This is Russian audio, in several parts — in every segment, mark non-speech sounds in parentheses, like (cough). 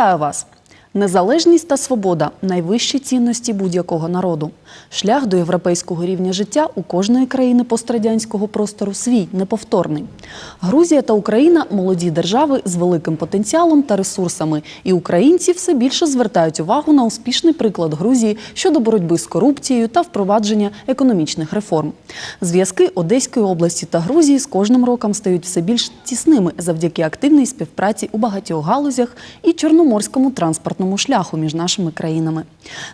Вітаю вас! Незалежність та свобода найвищі цінності будь-якого народу. Шлях до європейського рівня життя у кожної країни пострадянського простору свій неповторний. Грузія та Україна молоді держави з великим потенціалом та ресурсами. І українці все більше звертають увагу на успішний приклад Грузії щодо боротьби з корупцією та впровадження економічних реформ. Зв'язки Одеської області та Грузії з кожним роком стають все більш тісними завдяки активній співпраці у багатьох галузях і чорноморському транспортному шляху між нашими країнами.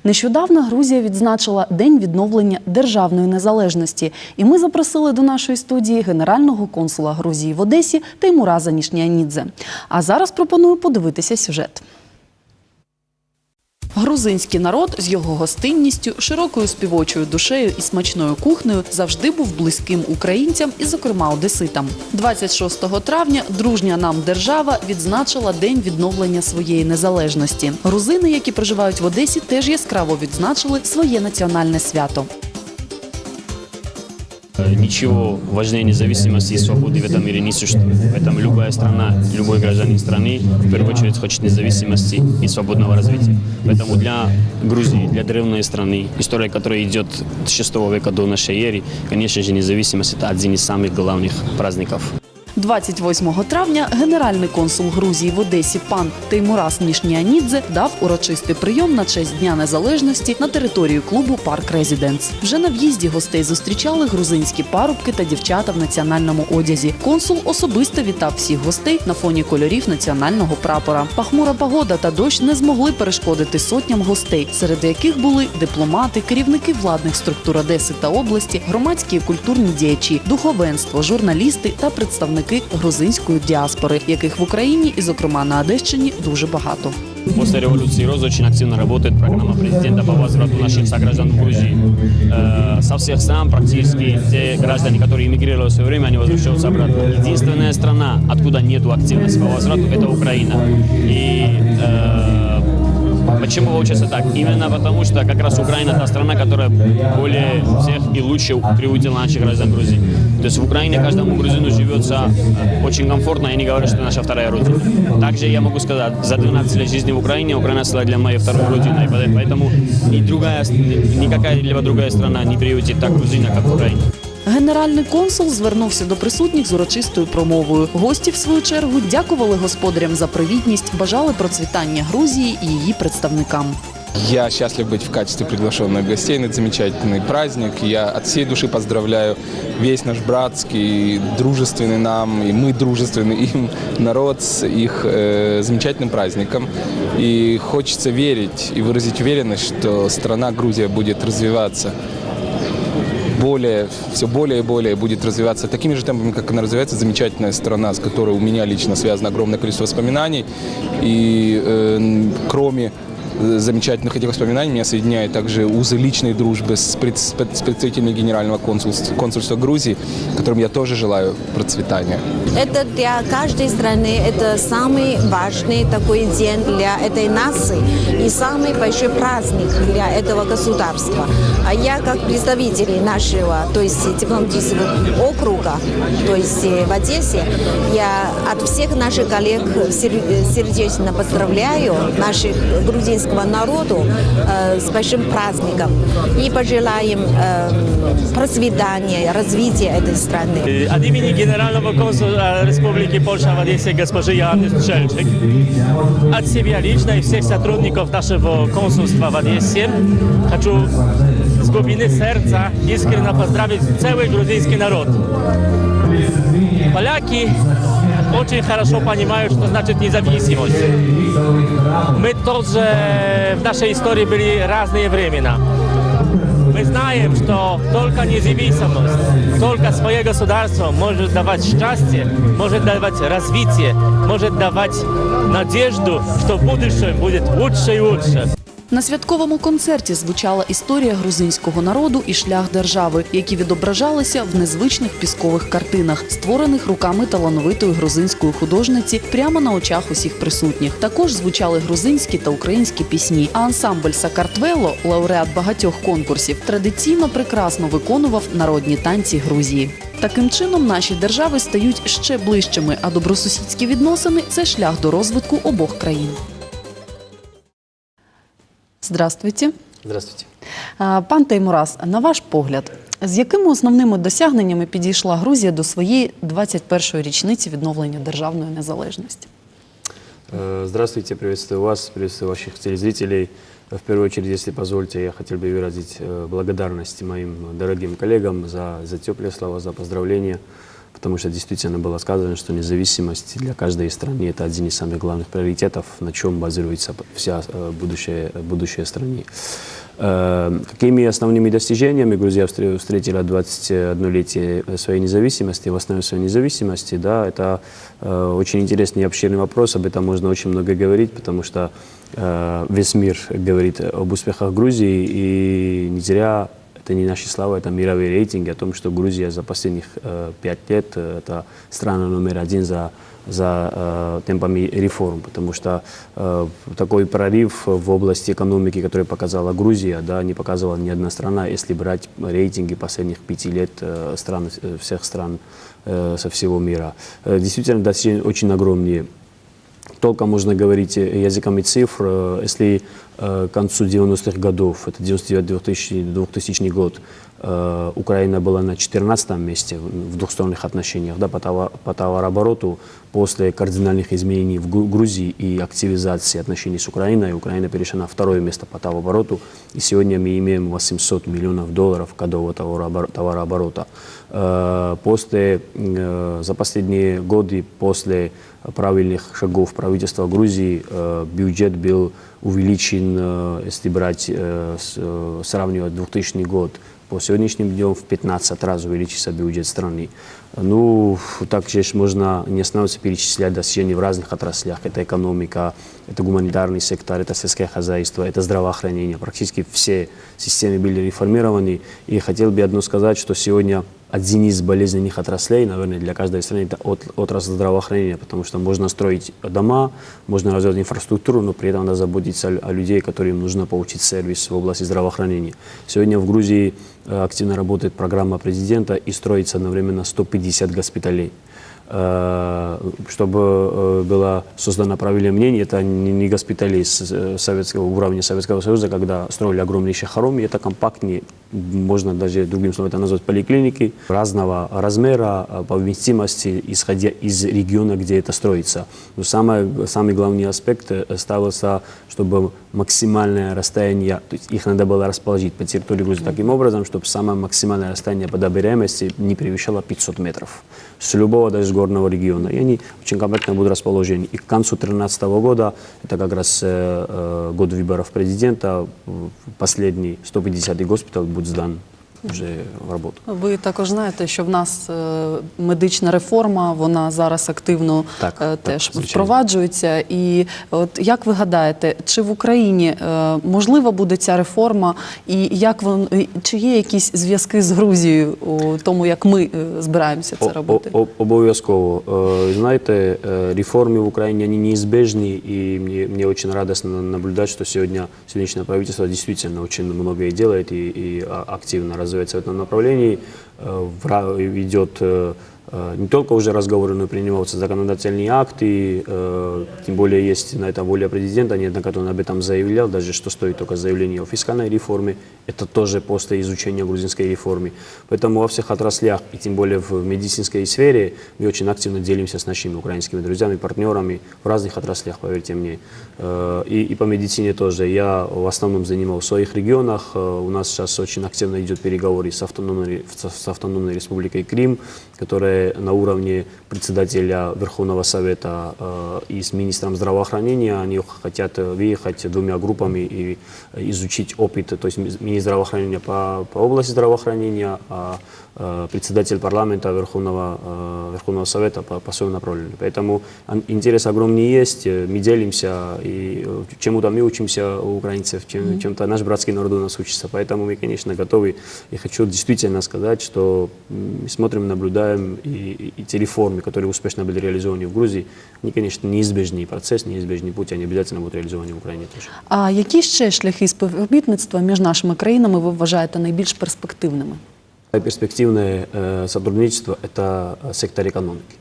Нещодавно Грузія відзначила День відновлення державної незалежності, і ми запросили до нашої студії генерального консула Грузії в Одесі Теймураза Нішнянідзе. А зараз пропоную подивитися сюжет. Грузинський народ з його гостинністю, широкою співочою душею і смачною кухнею завжди був близьким українцям і, зокрема, одеситам. 26 травня дружня нам держава відзначила день відновлення своєї незалежності. Грузини, які проживають в Одесі, теж яскраво відзначили своє національне свято. Ничего важнее независимости и свободы в этом мире не существует. Поэтому любая страна, любой гражданин страны в первую очередь хочет независимости и свободного развития. Поэтому для Грузии, для древней страны, история, которая идет с 6 века до нашей эры, конечно же, независимость – это один из самых главных праздников. 28 травня генеральний консул Грузії в Одесі пан Теймурас Нішніанідзе дав урочистий прийом на честь Дня Незалежності на територію клубу Парк Резіденс. Вже на в'їзді гостей зустрічали грузинські парубки та дівчата в національному одязі. Консул особисто вітав всіх гостей на фоні кольорів національного прапора. Пахмура погода та дощ не змогли перешкодити сотням гостей, серед яких були дипломати, керівники владних структур Одеси та області, громадські і культурні діячі, духовенство, журналісти та представники грузинської діаспори, яких в Україні і, зокрема, на Одещині дуже багато. После революции Роза очень активно работает программа президента по возврату наших сограждан в Грузии. Э, Со всех стран практически те граждане, которые эмигрировали в свое время, они возвращаются обратно. Единственная страна, откуда нет активности по возврату, это Украина. И э, почему получается так? Именно потому, что как раз Украина та страна, которая более всех и лучше приютила наших граждан Грузии. То есть в Украине каждому грузину живется э, очень комфортно, и они говорят, что это наша вторая родина. Также я могу сказать, за 12 лет жизни в Украине Украина стала для моей второй родиной, поэтому ни другая, никакая другая страна не приютит так грузина, как Украина. Генеральний консул звернувся до присутніх з урочистою промовою. Гості, в свою чергу, дякували господарям за привітність, бажали процвітання Грузії і її представникам. Я счастлив быть в качестве приглашенных гостей на замечательный праздник. Я от всей души поздравляю весь наш братский, дружественный нам, и мы дружественный (laughs) им народ с их э, замечательным праздником. И хочется верить и выразить уверенность, что страна Грузия будет развиваться более, все более и более будет развиваться такими же темпами, как она развивается. Замечательная страна, с которой у меня лично связано огромное количество воспоминаний. И э, кроме замечательных этих воспоминаний меня соединяет также узы личной дружбы с пред- с представителями Генерального консульства, консульства Грузии, которым я тоже желаю процветания. Это для каждой страны это самый важный такой день для этой нации и самый большой праздник для этого государства. А я как представитель нашего, то есть дипломатического округа, то есть э, в Одессе, я от всех наших коллег сер- сердечно поздравляю наших грузинского народу э, с большим праздником и пожелаем э, процветания, развития этой страны. От имени генерального консула Республики Польша в Одессе госпожи Яны Стрельчик, от себя лично и всех сотрудников нашего консульства в Одессе хочу с глубины сердца искренне поздравить целый грузинский народ. Поляки очень хорошо понимают, что значит независимость. Мы тоже в нашей истории были разные времена. Мы знаем, что только независимость, только свое государство может давать счастье, может давать развитие, может давать надежду, что в будущем будет лучше и лучше. На святковому концерті звучала історія грузинського народу і шлях держави, які відображалися в незвичних піскових картинах, створених руками талановитої грузинської художниці прямо на очах усіх присутніх. Також звучали грузинські та українські пісні. А ансамбль Сакартвело, лауреат багатьох конкурсів, традиційно прекрасно виконував народні танці Грузії. Таким чином наші держави стають ще ближчими, а добросусідські відносини це шлях до розвитку обох країн. Здравствуйте. Здравствуйте. Е, Пан Теймураз, на ваш погляд, з якими основними досягненнями підійшла Грузія до своєї 21-ї річниці відновлення державної незалежності? Э, Здравствуйте, приветствую вас, приветствую ваших телезрителей. В первую очередь, если позволите, я хотел бы выразить э, благодарность моим дорогим коллегам за, за теплые слова, за поздравления, Потому что действительно было сказано, что независимость для каждой страны – это один из самых главных приоритетов, на чем базируется вся э, будущее, будущее страны. Э, Какими основными достижениями Грузия встр- встретила 21-летие своей независимости, в основе своей независимости, да, это э, очень интересный и обширный вопрос, об этом можно очень много говорить, потому что э, весь мир говорит об успехах Грузии, и не зря это не наши слова, это мировые рейтинги о том, что Грузия за последних э, пять лет э, это страна номер один за, за э, темпами реформ, потому что э, такой прорыв в области экономики, который показала Грузия, да, не показывала ни одна страна, если брать рейтинги последних пяти лет э, стран, э, всех стран э, со всего мира. Э, действительно, достижения очень огромные только можно говорить языками цифр. Если к концу 90-х годов, это 99-2000 2000 год, э, Украина была на 14 месте в двухсторонних отношениях да, по, товар- по товарообороту, после кардинальных изменений в Гру- Грузии и активизации отношений с Украиной, Украина перешла на второе место по товарообороту, и сегодня мы имеем 800 миллионов долларов годового товарообор- товарооборота. Э, После, э, за последние годы, после правильных шагов правительства Грузии, э, бюджет был увеличен, э, если брать, э, э, сравнивать 2000 год, по сегодняшним дням в 15 раз увеличился бюджет страны. Ну, также ж можно не останавливаться перечислять достижения в разных отраслях. Это экономика, это гуманитарный сектор, это сельское хозяйство, это здравоохранение. Практически все системы были реформированы. И хотел бы одно сказать, что сегодня один из болезненных отраслей, наверное, для каждой страны, это от- отрасль здравоохранения, потому что можно строить дома, можно развивать инфраструктуру, но при этом надо заботиться о, о людей, которым нужно получить сервис в области здравоохранения. Сегодня в Грузии э, активно работает программа президента и строится одновременно 150 госпиталей. Э, Чтобы э, было создано правильное мнение, это не госпитали э, советского уровня Советского Союза, когда строили огромнейшие хоромы, это компактнее, можно даже другим словом это назвать поликлиники разного размера, э, по вместимости, исходя из региона, где это строится. Но самое, самый главный аспект э, ставился, чтобы максимальное расстояние, то есть их надо было расположить по территории Грузии таким образом, чтобы самое максимальное расстояние по добираемости не превышало 500 метров с любого даже с горного региона. И они очень компактно будут расположены. И к концу 2013 года, это как раз э, э, год выборов президента, последний 150-й госпиталь будет сдан вже в роботу. Ну, ви також знаєте, що в нас е, медична реформа, вона зараз активно так, е, теж так, впроваджується. І от як ви гадаєте, чи в Україні е, можлива буде ця реформа, і як вон чи є якісь зв'язки з Грузією у тому, як ми збираємося це робити? Обов'язково знаєте, реформи в Україні вони неізбежні, і мені мені дуже радісно наблюдати, що сьогодні сьогоднішнє правительство дійсно дуже багато робить і, і активно розвиває. Развивается в этом направлении. Э, Идет э, не только уже разговоры, но и принимаются законодательные акты, э, тем более есть на это воля президента, неоднократно он об этом заявлял, даже что стоит только заявление о фискальной реформе, это тоже после изучения грузинской реформы. Поэтому во всех отраслях, и тем более в медицинской сфере, мы очень активно делимся с нашими украинскими друзьями, партнерами в разных отраслях, поверьте мне. Э, И, и по медицине тоже. Я в основном занимал в своих регионах. Э, У нас сейчас очень активно идет переговоры с автономной, с автономной республикой Крым, которая на уровне председателя Верховного Совета э, и с министром здравоохранения. Они хотят выехать двумя группами и изучить опыт, то есть ми- министр здравоохранения по, по области здравоохранения, а председатель парламента Верховного, э, Верховного Совета по, по своему направлению. Поэтому ан- интерес огромный есть, э, мы делимся, и э, чему-то мы учимся у украинцев, чем, чем-то наш братский народ у нас учится. Поэтому мы, конечно, готовы. И хочу действительно сказать, что м, мы смотрим, наблюдаем, и, и- и те реформы, которые успешно были реализованы в Грузии, они, конечно, неизбежный процесс, неизбежный путь, они обязательно будут реализованы в Украине тоже. А які ще шляхи співробітництва між нашими країнами ви вважаєте найбільш перспективними? Перспективное э, сотрудничество – это э, сектор экономики.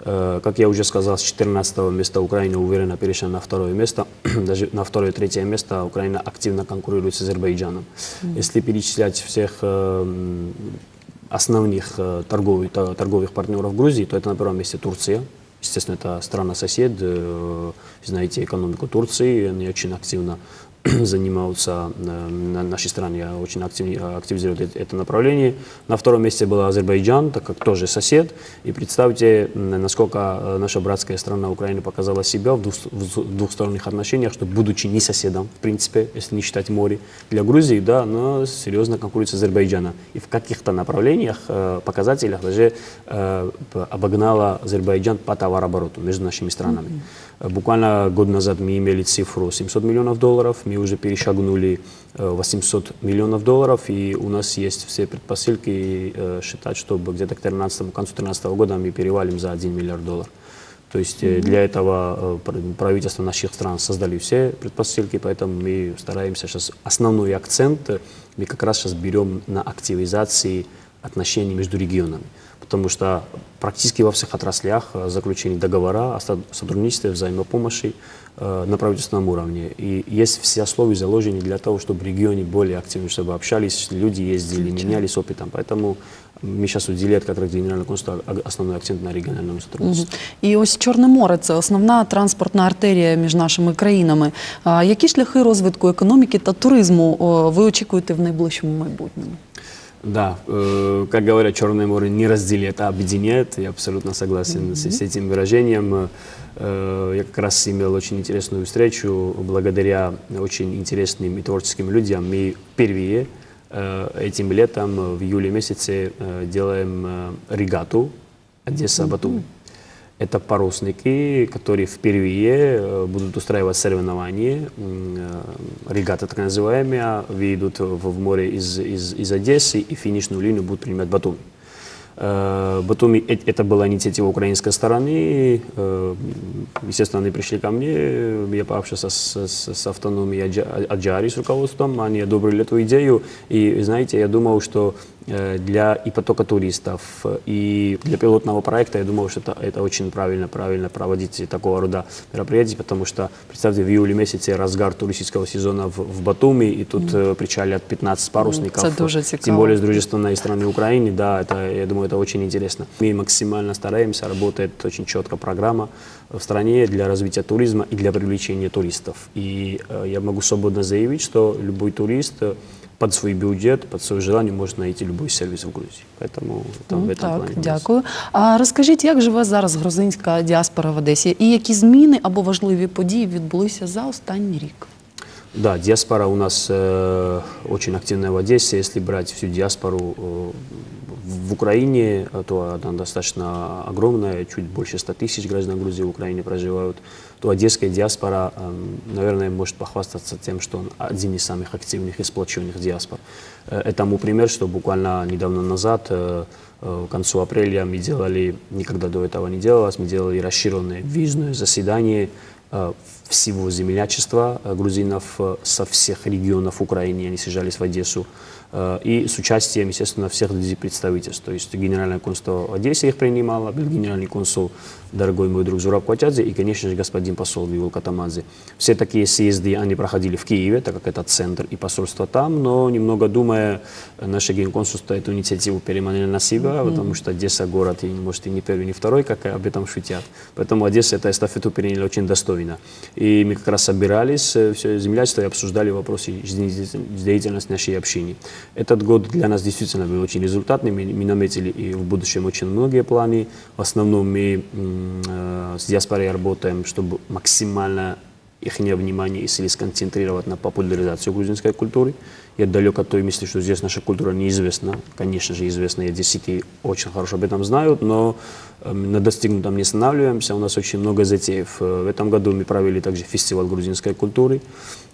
Э, как я уже сказал, с 14 места Украина уверенно перешла на второе место. (clears throat) даже на второе и третье место Украина активно конкурирует с Азербайджаном. Если перечислять всех э, основных торговых, торговых партнеров Грузии, то это на первом месте Турция. Естественно, это страна-сосед. Знаете экономику Турции, они очень активно (clears throat) занимаются э, на нашей стране, очень актив- активизируют это- направление. На втором месте был Азербайджан, так как тоже сосед. И представьте, насколько э, наша братская страна Украина показала себя в, двух, в двухсторонних отношениях, что будучи не соседом, в принципе, если не считать море, для Грузии, да, но серьезно конкурирует с Азербайджаном. И в каких-то направлениях, э, показателях даже э, обогнала Азербайджан по товарообороту между нашими странами. Э, Буквально год назад мы имели цифру 700 миллионов долларов, мы уже перешагнули э, 800 миллионов долларов, и у нас есть все предпосылки э, считать, что где-то к 13 к концу 2013 года мы перевалим за 1 миллиард долларов. То есть э, для этого э, пр- правительства наших стран создали все предпосылки, поэтому мы стараемся сейчас, основной акцент э, мы как раз сейчас берем на активизации отношений между регионами. Потому что практически во всех отраслях э, заключение договора о со- сотрудничестве, взаимопомощи э, на правительственном уровне. И есть все условия заложены для того, чтобы в регионе более активно чтобы общались, люди ездили, менялись опытом. Поэтому мы сейчас уделяем как раз генеральному консулу а- основной акцент на региональном сотрудничестве. І ось Чорне море це основна транспортна артерія між нашими країнами. А які шляхи розвитку економіки та туризму о, ви очікуєте в найближчому майбутньому? да, э, как говорят, Черное море не разделяет, а объединяет. Я абсолютно согласен с, с этим выражением. Э, я как раз имел очень интересную встречу благодаря очень интересным и творческим людям. Мы впервые э, этим летом, э, в июле месяце, э, делаем э, регату Одесса-Батуми. Это парусники, которые впервые э, будут устраивать соревнования. Э, Регата так называемая, выйдут в, в море из, из, из Одессы и финишную линию будут принимать Батуми. Э, Батуми, э- это была инициатива украинской стороны. Э, Естественно, они пришли ко мне, я пообщался с, с, с автономией Аджа- Аджари, с руководством, они одобрили эту идею. И, знаете, я думал, что для и потока туристов, и для пилотного проекта, я думал, что это, это очень правильно, правильно проводить такого рода мероприятия, потому что, представьте, в июле месяце разгар туристического сезона в, в Батуми, и тут э, причалят 15 парусников. Это дуже Тем более с дружественной страны Украины, да, это, я думаю, это очень интересно. Мы максимально стараемся, работает очень четко программа в стране для развития туризма и для привлечения туристов. И э, я могу свободно заявить, что любой турист э, под свой бюджет, под свое желание может найти любой сервис в Грузии. Поэтому это, в Ну, этом так, плане. у нас. дякую. А розкажіть, як живе зараз грузинська діаспора в Одесі і які зміни або важливі події відбулися за останній рік? Да, диаспора у нас э, очень активная в Одессе. Если брать всю диаспору э, в Украине, э, то она достаточно огромная, чуть больше 100 тысяч граждан Грузии в Украине проживают. То одесская диаспора, э, наверное, может похвастаться тем, что он один из самых активных и сплоченных диаспор. Э, Этому пример, что буквально недавно назад, э, э, к концу апреля мы делали, никогда до этого не делалось, мы делали расширенное визное заседание э, всего землячества э, грузинов э, со всех регионов Украины, они съезжались в Одессу, и с участием, естественно, всех представительств. То есть генеральное консульство в Одессе их принимало, был генеральный консул, дорогой мой друг Зураб Кватядзе, и, конечно же, господин посол Вивол Катамадзе. Все такие съезды, они проходили в Киеве, так как это центр и посольство там, но немного думая, э, наше генконсульство эту инициативу переманили на себя, потому что Одесса город, и, может, и не первый, не второй, как об этом шутят. Поэтому Одесса эту эстафету приняла очень достойно. И мы как раз собирались, э, все землячество, и обсуждали вопросы жизнедеятельности нашей общины. Этот год для нас действительно был очень результатный. Мы, наметили и в будущем очень многие планы. В основном мы э, с диаспорой работаем, чтобы максимально их внимание и силы сконцентрировать на популяризацию грузинской культуры. Я далек от той мысли, что здесь наша культура неизвестна. Конечно же, известна, и одессики очень хорошо об этом знают, но э, на достигнутом не останавливаемся. У нас очень много затеев. Э, В этом году мы провели также фестиваль грузинской культуры.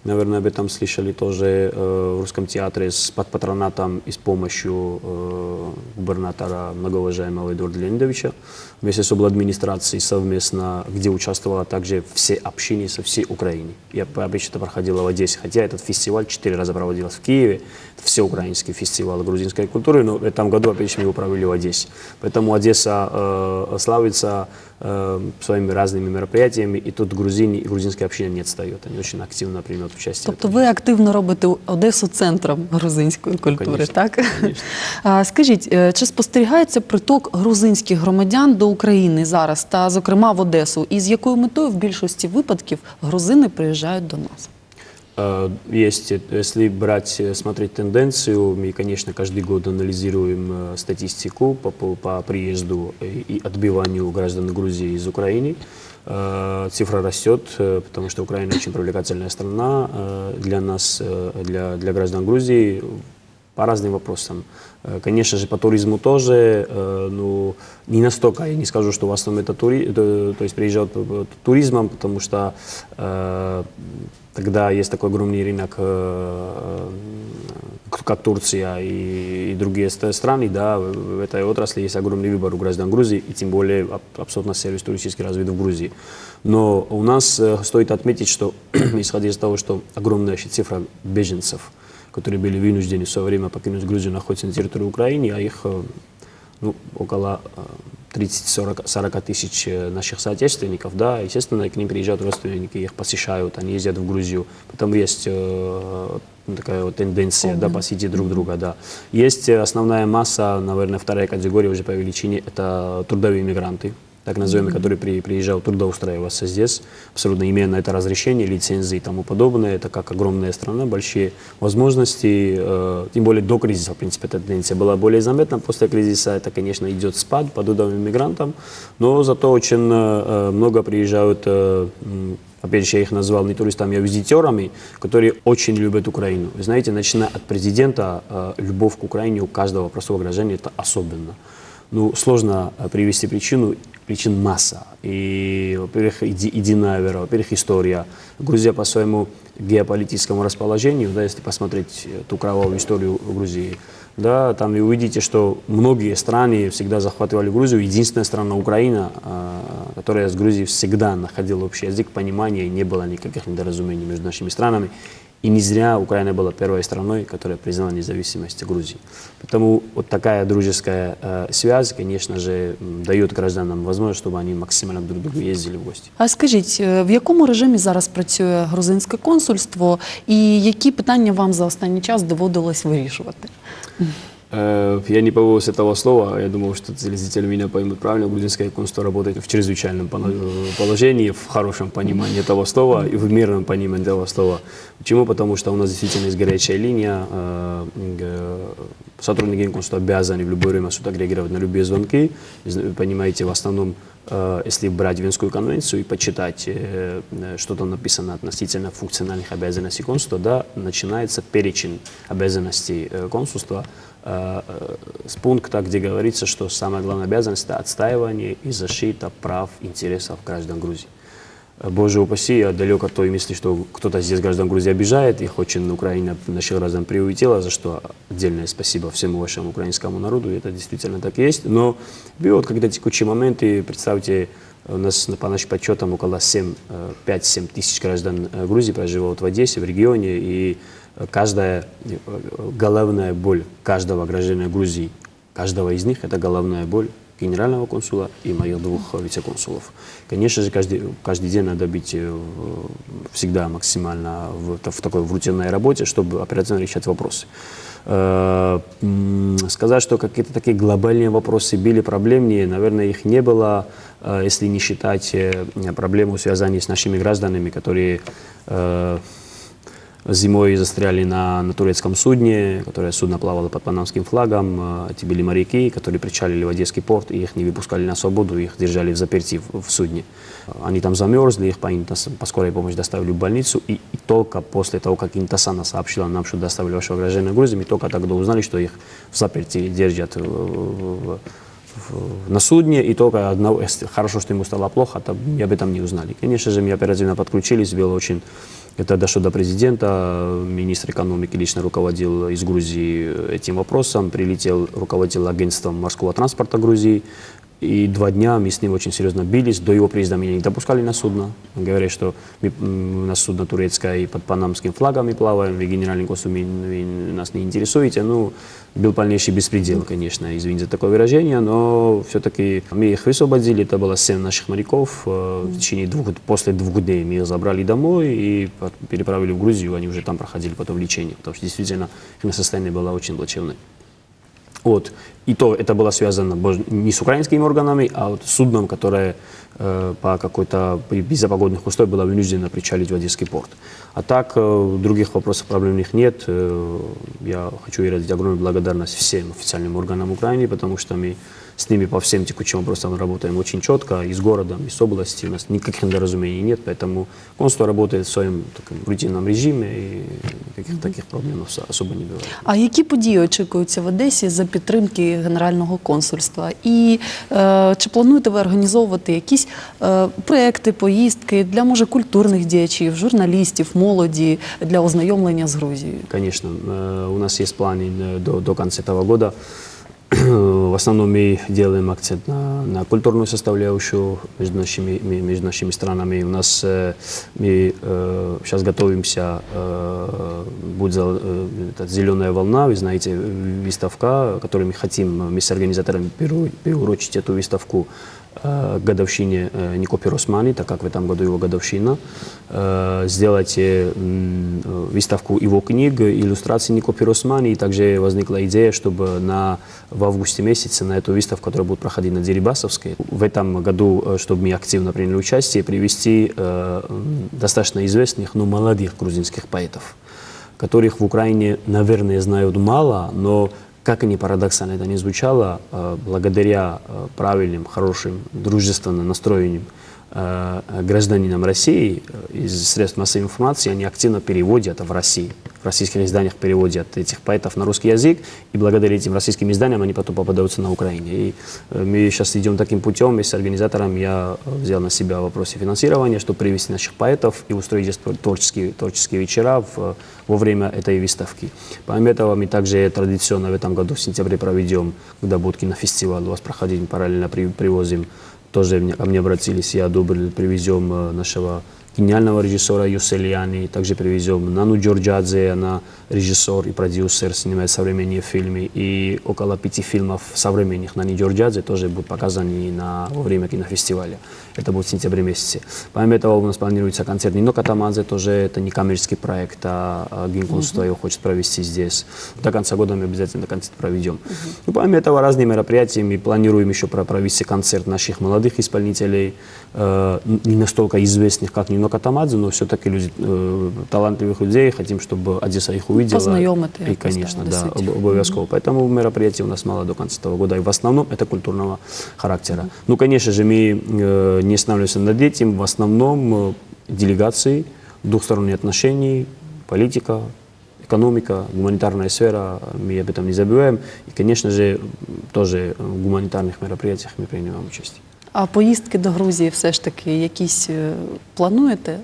Наверное, об этом слышали тоже э, в Русском театре с, под патронатом и с помощью э, губернатора многоуважаемого Эдуарда Леонидовича вместе с обладминистрацией совместно, где участвовала также все общины со всей Украины. Я обычно это проходило в Одессе, хотя этот фестиваль четыре раза проводился в Киеве. Это всеукраинский фестиваль грузинской культуры, но в этом году, опять же, мы его провели в Одессе. Поэтому Одесса э, славится э, своими разными мероприятиями, и тут грузини, и грузинская община не отстает. Они очень активно примут участие. в Тобто этом. ви активно робите Одесу центром грузинської культури, Конечно, так? конечно. (laughs) А, Скажіть, е, чи спостерігається приток грузинських громадян до України зараз, та зокрема в Одесу? І з якою метою в більшості випадків грузини приїжджають до нас? Э, Есть, э, если брать, э, смотреть тенденцию, мы, конечно, каждый год анализируем э, статистику по, по, по приезду и и отбиванию граждан Грузии из Украины. Э, Цифра растет, э, потому что Украина очень привлекательная страна э, для нас, для, для граждан Грузии по разным вопросам. Конечно же, по туризму тоже, э, ну, не настолько, я не скажу, что в основном это тури, то, то есть приезжают туризмом, потому что тогда есть такой огромный рынок, как Турция и, и другие ст- страны, да, в этой отрасли есть огромный выбор у граждан Грузии, и тем более аб- абсолютно сервис туристически развит в Грузии. Но у нас э, стоит отметить, что (clears throat) исходя из того, что огромная вообще цифра беженцев, которые были вынуждены в свое время покинуть Грузию, находятся на территории Украины, а их э, ну, около э, 30-40 40 тысяч э, наших соотечественников, да, естественно, к ним приезжают родственники, их посещают, они ездят в Грузию. Потом есть э, ну, такая вот тенденция, да, посетить друг друга, да. Есть э, основная масса, наверное, вторая категория уже по величине, это трудовые мигранты, так называемые, которые при, приезжают трудоустраиваться здесь, абсолютно имея на это разрешение, лицензии и тому подобное. Это как огромная страна, большие возможности, э, тем более до кризиса, в принципе, эта тенденция была более заметна. После кризиса это, конечно, идет спад по трудовым мигрантам, но зато очень э, много приезжают э, опять же, я их назвал не туристами, а визитерами, которые очень любят Украину. Вы знаете, начиная от президента, э, любовь к Украине у каждого простого гражданина это особенно. Ну, сложно э, привести причину, причин масса. И, во-первых, иди- единая вера, во-первых, история. Грузия по своему геополитическому расположению, да, если посмотреть э, ту кровавую историю Грузии, да, там вы увидите, что многие страны всегда захватывали Грузию. Единственная страна Украина, э, которая с Грузией всегда находила общий язык, понимания, и не было никаких недоразумений между нашими странами. И не зря Украина была первой страной, которая признала независимость Грузии. Поэтому вот такая дружеская э, связь, конечно же, м, дает гражданам возможность, чтобы они максимально друг к другу ездили в гости. А скажіть, е, в якому режимі зараз працює грузинське консульство, і які питання вам за останній час доводилось вирішувати? Э, Я не побоюсь этого слова, я думал, что телезрители меня поймут правильно. Грузинское консульство работает в чрезвычайном э, положении, в хорошем понимании этого слова и в мирном понимании этого слова. Почему? Потому что у нас действительно есть горячая линия. э, Сотрудники консульства обязаны в любое время суток реагировать на любые звонки. Понимаете, в основном, если брать Венскую конвенцию и почитать, что там написано относительно функциональных обязанностей консульства, да, начинается перечень обязанностей консульства с пункта, где говорится, что самая главная обязанность – это отстаивание и защита прав, интересов граждан Грузии. Э, Боже упаси, я далек от той мысли, что кто-то здесь граждан Грузии обижает, их очень Украина наших граждан приуетела, за что отдельное спасибо всему вашему украинскому народу, это действительно так и есть. Но вот когда текущие моменты, представьте, у нас по нашим подсчетам около 7, э, 5-7 тысяч граждан э, Грузии проживают в Одессе, в регионе, и э, каждая э, головная боль каждого гражданина Грузии, каждого из них, это головная боль генерального консула и моих двух вице-консулов. Конечно же, каждый, каждый день надо быть э, всегда максимально в, в такой в рутинной работе, чтобы оперативно решать вопросы. Э, Сказать, что какие-то такие глобальные вопросы были проблемнее, наверное, их не было, если не считать проблему, связанную с нашими гражданами, которые Зимой застряли на, на турецком судне, которое судно плавало под панамским флагом. Э, Эти были моряки, которые причалили в Одесский порт, и их не выпускали на свободу, их держали в заперти в, в судне. Они там замерзли, их по, по скорой помощи доставили в больницу, и, и только после того, как Интасана сообщила нам, что доставили вашего гражданина Грузии, мы только тогда узнали, что их в заперти держат в- в- на судне, и только одного, хорошо, что ему стало плохо, то об этом не узнали. Конечно же, мы оперативно подключились, было очень, это дошло до президента, министр экономики лично руководил из Грузии этим вопросом, прилетел руководитель агентством морского транспорта Грузии, И два дня мы с ним очень серьезно бились. До его приезда меня не допускали на судно. Говорили, что мы, нас судно турецкое и под панамским флагом мы плаваем, вы генеральный консул нас не интересуете. Ну, был полнейший беспредел, конечно, извините за такое выражение, но все-таки мы их высвободили, это было семь наших моряков. Э, В течение двух, после двух дней мы их забрали домой и переправили в Грузию, они уже там проходили потом лечение, потому что действительно их состояние было очень плачевное. Вот. И то это было связано не с украинскими органами, а вот с судном, которое э, по какой-то из-за погодных условий было вынуждено причалить в Одесский порт. А так э, других вопросов проблемных нет. Э, я хочу выразить огромную благодарность всем официальным органам Украины, потому что мы с ними по всем текущим вопросам работаем очень четко, и с городом, и с области. У нас никаких недоразумений нет, поэтому консул работает в своем таком рутинном режиме, и никаких таких проблем ос- особо не бывает. А які події очікуються в Одесі за підтримки Генерального консульства? І е, чи плануєте ви організовувати якісь е, проекти, поїздки для може культурних діячів, журналістів, молоді для ознайомлення з Грузією? Конечно, э, у нас есть планы э, до, до конца этого года. В основном мы делаем акцент на, на культурную составляющую между нашими, ми- между нашими странами. У нас э, мы э, сейчас готовимся, э, будет э, зеленая волна, вы знаете, выставка, которую мы хотим, мы с организаторами переу- переурочить эту выставку э, годовщине э, Никопи Росмани, так как в этом году его годовщина, э, сделать э, э, выставку его книг, иллюстраций Никопи Росмани, и также возникла идея, чтобы на, в августе месяце на эту выставку, которая будет проходить на Дерибасовской, в этом году, э, чтобы мы активно приняли участие, привести э, достаточно известных, но молодых грузинских поэтов которых в Украине, наверное, знают мало, но как ни парадоксально это не звучало, э, благодаря э, правильным, хорошим, дружественно настроенным э, гражданинам России э, из средств массовой информации, они активно переводят в России. В российских изданиях переводят этих поэтов на русский язык, и благодаря этим российским изданиям они потом попадаются на Украине. И э, мы сейчас идем таким путем, и с организатором я взял на себя вопросы финансирования, чтобы привести наших поэтов и устроить творческие, творческие вечера в, во время этой выставки. Помимо этого, мы также традиционно в этом году в сентябре проведем, когда будет кинофестиваль у вас проходить, параллельно при- привозим, тоже ко мне обратились, я одобрил, привезем э, нашего гениального режиссера Юселиани, также привезем Нану Джорджадзе, она режиссер и продюсер, снимает современные фильмы, и около пяти фильмов современных Нани Джорджадзе тоже будут показаны на, во время кинофестиваля. Это будет в сентябре месяце. Помимо этого у нас планируется концерт Нино Катамадзе, тоже это не коммерческий проект, а, а Генконсульство его хочет провести здесь. До конца года мы обязательно концерт проведем. Ну, помимо этого разные мероприятия, мы планируем еще про- провести концерт наших молодых исполнителей, э, не настолько известных, как Нино Катамадзе, но все-таки люди, э, талантливых людей, хотим, чтобы Одесса их увидела. Познайомити И, якось, конечно, да, да, одеситів. об- обовязково. Поэтому мероприятий у нас мало до конца этого года. И в основном это культурного характера. Ну, конечно же, мы э, не останавливаемся над этим. В основном э, делегации, двухсторонние отношения, политика, экономика, гуманитарная сфера, мы об этом не забываем. И, конечно же, тоже в гуманитарных мероприятиях мы принимаем участие. А поїздки до Грузії все ж таки якісь е, плануєте,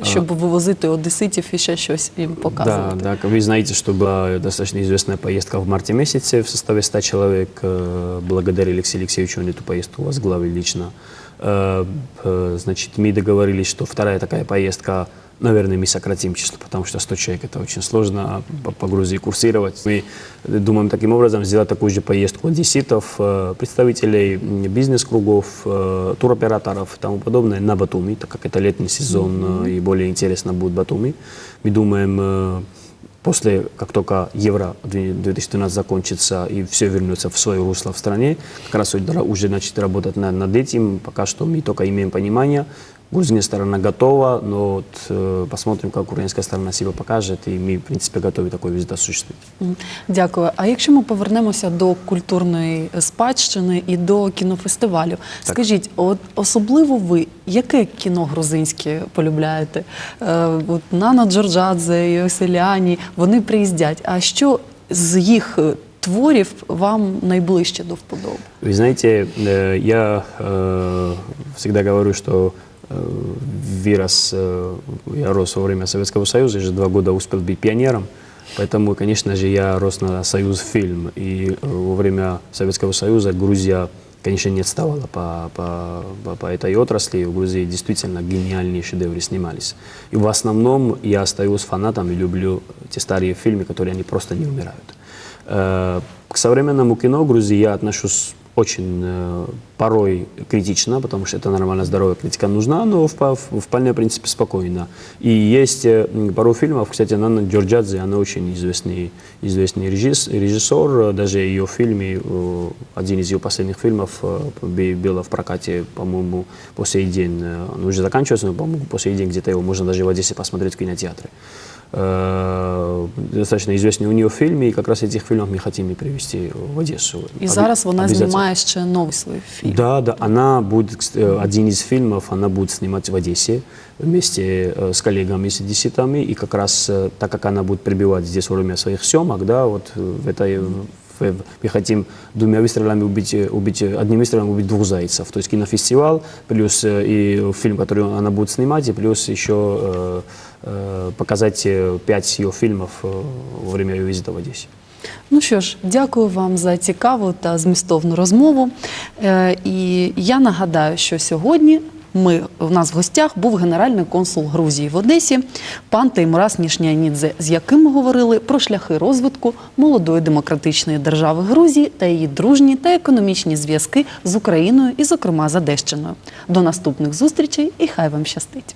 е, щоб вивозити одеситів і ще щось їм показувати? Да, да, как вы знаете, что была достаточно известная поездка в марте месяце в составе 100 человек. Э, Благодаря Алексею Алексеевичу он эту поездку возглавил лично. Э, э, Значит, мы договорились, что вторая такая поездка, наверное, мы сократим число, потому что 100 человек это очень сложно по, по Грузии курсировать. Мы думаем таким образом сделать такую же поездку одесситов, э, представителей бизнес-кругов, э, туроператоров и тому подобное на Батуми, так как это летний сезон э, и более интересно будет Батуми. Мы думаем, после, как только Евро 2012 закончится и все вернется в свое русло в стране, как раз уже начать работать на- над этим. Пока что мы только имеем понимание. Грузинская сторона готова, но вот, э, посмотрим, как украинская сторона себя покажет, и мы, в принципе, готовы такой визит осуществить. М, Дякую. А якщо ми повернемося до культурної спадщини і до кінофестивалів, скажіть, от особливо ви, яке кіно грузинське полюбляєте? Е, от Нана Джорджадзе і Оселяні, вони приїздять. А що з їх е, творів вам найближче до вподоби? Вы знаете, э, я э, всегда говорю, что э, вырос, э, я рос во время Советского Союза, я же два года успел быть пионером, поэтому, конечно же, я рос на Союз фильм, и э, во время Советского Союза Грузия конечно, не отставала по, по, по, этой отрасли. В Грузии действительно гениальные шедевры снимались. И в основном я остаюсь фанатом и люблю те старые фильмы, которые они просто не умирают. Э, К современному кино Грузии я отношусь очень э, порой критично, потому что это нормально здоровая критика нужна, но впа- вполне, в принципе, спокойно. И есть э, пару фильмов, кстати, Нана Джорджадзе, она очень известный, известный режисс- режиссер, даже ее фильмы, э, один из ее последних фильмов э, было в прокате, по-моему, по сей день, э, он уже заканчивается, но, по-моему, по сей день где-то его можно даже в Одессе посмотреть в кинотеатре. Э, Достаточно известный у нее фильм, и как раз этих фильмов мы хотим и привезти в Одессу. І Обе- зараз вона обязательно. знімає ще новий свій фільм. Да, да, она будет, кс- э, один из фильмов она будет снимать в Одессе вместе э, с коллегами, с одесситами, и как раз э, так как она будет прибивать здесь во время своих съемок, да, вот э, в этой, в- в- мы хотим двумя выстрелами убить, э, убить, э, одним выстрелом убить двух зайцев, то есть кинофестивал, плюс э, и фильм, который она будет снимать, и плюс еще э, э, показать э, пять ее фильмов э, во время ее визита в Одессе. Ну що ж, дякую вам за цікаву та змістовну розмову. Е, і я нагадаю, що сьогодні ми у нас в гостях був генеральний консул Грузії в Одесі, пан Теймурас Нішнянідзе, з яким ми говорили про шляхи розвитку молодої демократичної держави Грузії та її дружні та економічні зв'язки з Україною і, зокрема, з Одещиною. До наступних зустрічей і хай вам щастить.